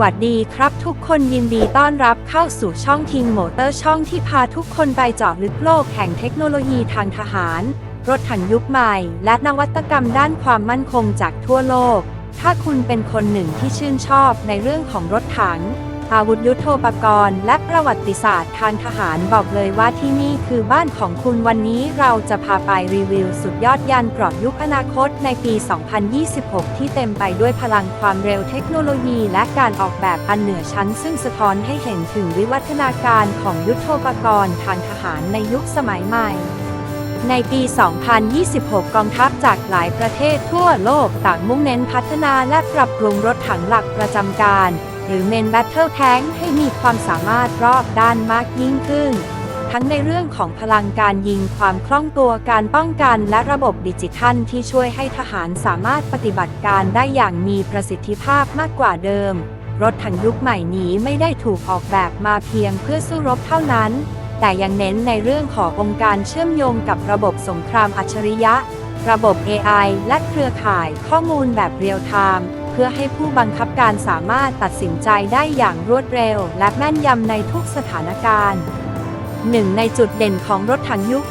วัสดีครับทุกคนยินดีต้อนรับเข้าสู่ช่องทิงโมเตอร์ช่องที่พาทุกคนไปเจาะลึกโลกแห่งเทคโนโลยีทางทหาร รถถังยุคใหม่ และนวัตกรรมด้านความมั่นคงจากทั่วโลก ถ้าคุณเป็นคนหนึ่งที่ชื่นชอบในเรื่องของรถถัง อาวุธยุโทโธปกรณ์ และประวัติศาสตร์ทางทหารบอกเลยว่าที่นี่คือบ้านของคุณวันนี้เราจะพาไปรีวิวสุดยอดยานเกรอบยุคอนาคตในปี 2026 ที่เต็มไปด้วยพลังความเร็วเทคโนโลยี และการออกแบบอันเหนือชั้น ซึ่งสะท้อนให้เห็นถึงวิวัฒนาการของยุทโธปกรณ์ทางทหารในยุคสมัยใหม่ในปี 2026 กองทัพจากหลายประเทศทั่วโลกต่างมุ่งเน้นพัฒนาและปรับปรุงรถถังหลักประจำการ หรือ Main Battle Tank ให้มีความสามารถรอบด้านมากยิ่งขึ้น ทั้งในเรื่องของพลังการยิงความคล่องตัวการป้องกันและระบบดิจิทัลที่ช่วยให้ทหารสามารถปฏิบัติการได้อย่างมีประสิทธิภาพมากกว่าเดิม รถถังยุคใหม่นี้ไม่ได้ถูกออกแบบมาเพียงเพื่อสู้รบเท่านั้น แต่ยังเน้นในเรื่องขององค์การเชื่อมโยงกับระบบสงครามอัจฉริยะ ระบบ AI และเครือข่ายข้อมูลแบบเรียลไทม์ เพื่อให้ผู้บังคับการสามารถตัดสินใจได้อย่างรวดเร็ว และแม่นยำในทุกสถานการณ์หนึ่งในจุดเด่นของรถถังยุค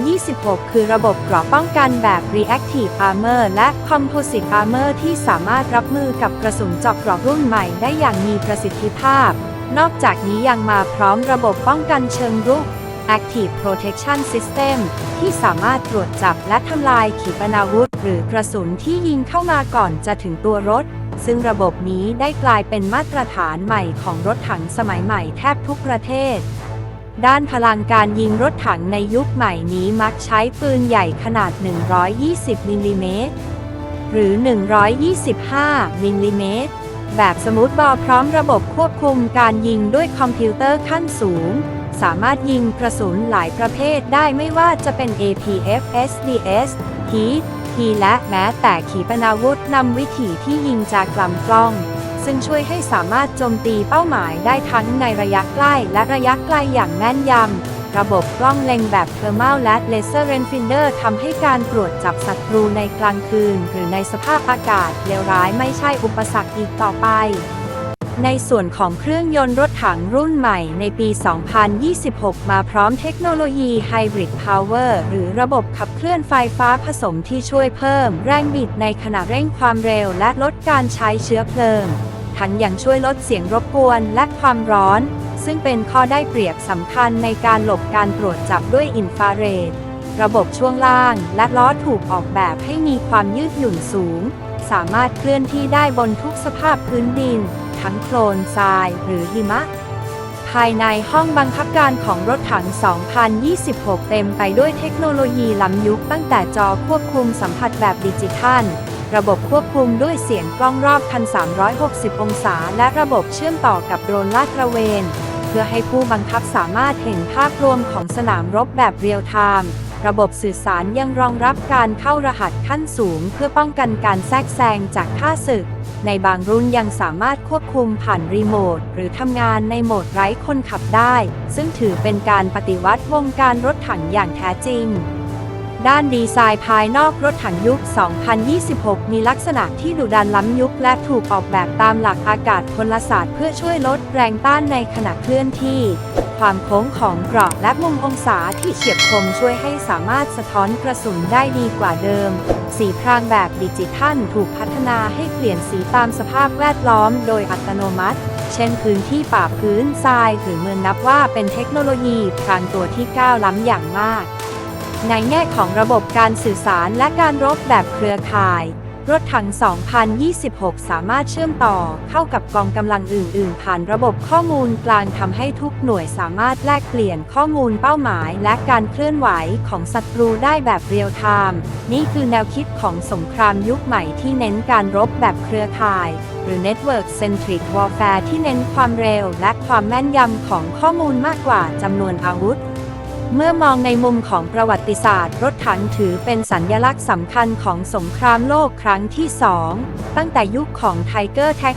2026 คือระบบเกราะป้องกันแบบ Reactive Armor และ Composite Armor ที่สามารถรับมือกับกระสุนเจาะเกราะรุ่นใหม่ได้อย่างมีประสิทธิภาพ นอกจากนี้ยังมาพร้อมระบบป้องกันเชิงรุก Active Protection System ที่สามารถตรวจจับและทำลายขีปนาวุธ หรือกระสุนที่ยิงเข้ามาก่อนจะถึงตัวรถ ซึ่งระบบนี้ได้กลายเป็นมาตรฐานใหม่ของรถถังสมัยใหม่แทบทุกประเทศ ด้านพลังการยิงรถถังในยุคใหม่นี้มักใช้ปืนใหญ่ขนาด 120มิลลิเมตรหรือ 125มิลลิเมตร แบบสมูทบอลพร้อมระบบควบคุมการยิงด้วยคอมพิวเตอร์ขั้นสูง สามารถยิงกระสุนหลายประเภทได้ไม่ว่าจะเป็น APF SDS HEAT T และแม้แต่ขีปนาวุธนำวิถีที่ยิงจากลำกล้อง ซึ่งช่วยให้สามารถโจมตีเป้าหมายได้ทั้งในระยะใกล้และระยะไกลอย่างแม่นยำ ระบบกล้องเล็งแบบเทอร์มัลและเลเซอร์เรนฟินเดอร์ทำให้การตรวจจับศัตรูในกลางคืน หรือในสภาพอากาศเลวร้ายไม่ใช่อุปสรรคอีกต่อไป ในส่วนของเครื่องยนต์รถถังรุ่นใหม่ในปี 2026 มาพร้อมเทคโนโลยี Hybrid Power หรือระบบขับเคลื่อนไฟฟ้าผสมที่ช่วยเพิ่ม แรงบิดในขณะเร่งความเร็วและลดการใช้เชื้อเพลิง ทั้งยังช่วยลดเสียงรบกวนและความร้อน ซึ่งเป็นข้อได้เปรียบสำคัญในการหลบการตรวจจับด้วยอินฟราเรด ระบบช่วงล่างและล้อถูกออกแบบให้มีความยืดหยุ่นสูง สามารถเคลื่อนที่ได้บนทุกสภาพพื้นดิน ทั้งโคลนทรายหรือหิมะภายในห้องบังคับการของรถถัง 2026 เต็มไปด้วยเทคโนโลยีล้ำยุคตั้งแต่จอควบคุมสัมผัสแบบดิจิทัล ระบบควบคุมด้วยเสียงกล้องรอบคัน 360 องศา และระบบเชื่อมต่อกับโดรนลาดตระเวน พื่อให้ผู้บังคับสามารถเห็นภาพรวมของสนามรบแบบเรียลไทม์ระบบสื่อสารยังรองรับการเข้ารหัสขั้นสูง เพื่อป้องกันการแทรกแซงจากข้าศึก ในบางรุ่นยังสามารถควบคุมผ่านรีโมท หรือทำงานในโหมดไร้คนขับได้ ซึ่งถือเป็นการปฏิวัติวงการรถถังอย่างแท้จริง ด้านดีไซน์ภายนอกรถถังยุค 2026 มีลักษณะที่ดุดันล้ำยุคและถูกออกแบบตามหลักอากาศพลศาสตร์เพื่อช่วยลดแรงต้านในขณะเคลื่อนที่ ความโค้งของเกราะและมุมองศาที่เฉียบคมช่วยให้สามารถสะท้อนกระสุนได้ดีกว่าเดิม สีพรางแบบดิจิทัลถูกพัฒนาให้เปลี่ยนสีตามสภาพแวดล้อมโดยอัตโนมัติเช่นพื้นที่ป่าพื้นทรายหรือเมืองนับว่าเป็นเทคโนโลยีพรางตัวที่ก้าวล้ำอย่างมาก ในแง่ของระบบการสื่อสารและการรบแบบเครือข่าย รถถัง 2026 สามารถเชื่อมต่อเข้ากับกองกำลังอื่น ๆ ผ่านระบบข้อมูลกลางทำให้ทุกหน่วยสามารถแลกเปลี่ยนข้อมูลเป้าหมาย และการเคลื่อนไหวของศัตรูได้แบบเรียลไทม์นี่คือแนวคิดของสงครามยุคใหม่ที่เน้นการรบแบบเครือข่ายหรือ Network Centric Warfare ที่เน้นความเร็วและความแม่นยำของข้อมูลมากกว่าจำนวนอาวุธ เมื่อมองในมุมของประวัติศาสตร์ รถถังถือเป็นสัญญลักษณ์สำคัญของสงครามโลกครั้งที่2ตั้งแต่ยุคของไทเกอร์แท็ก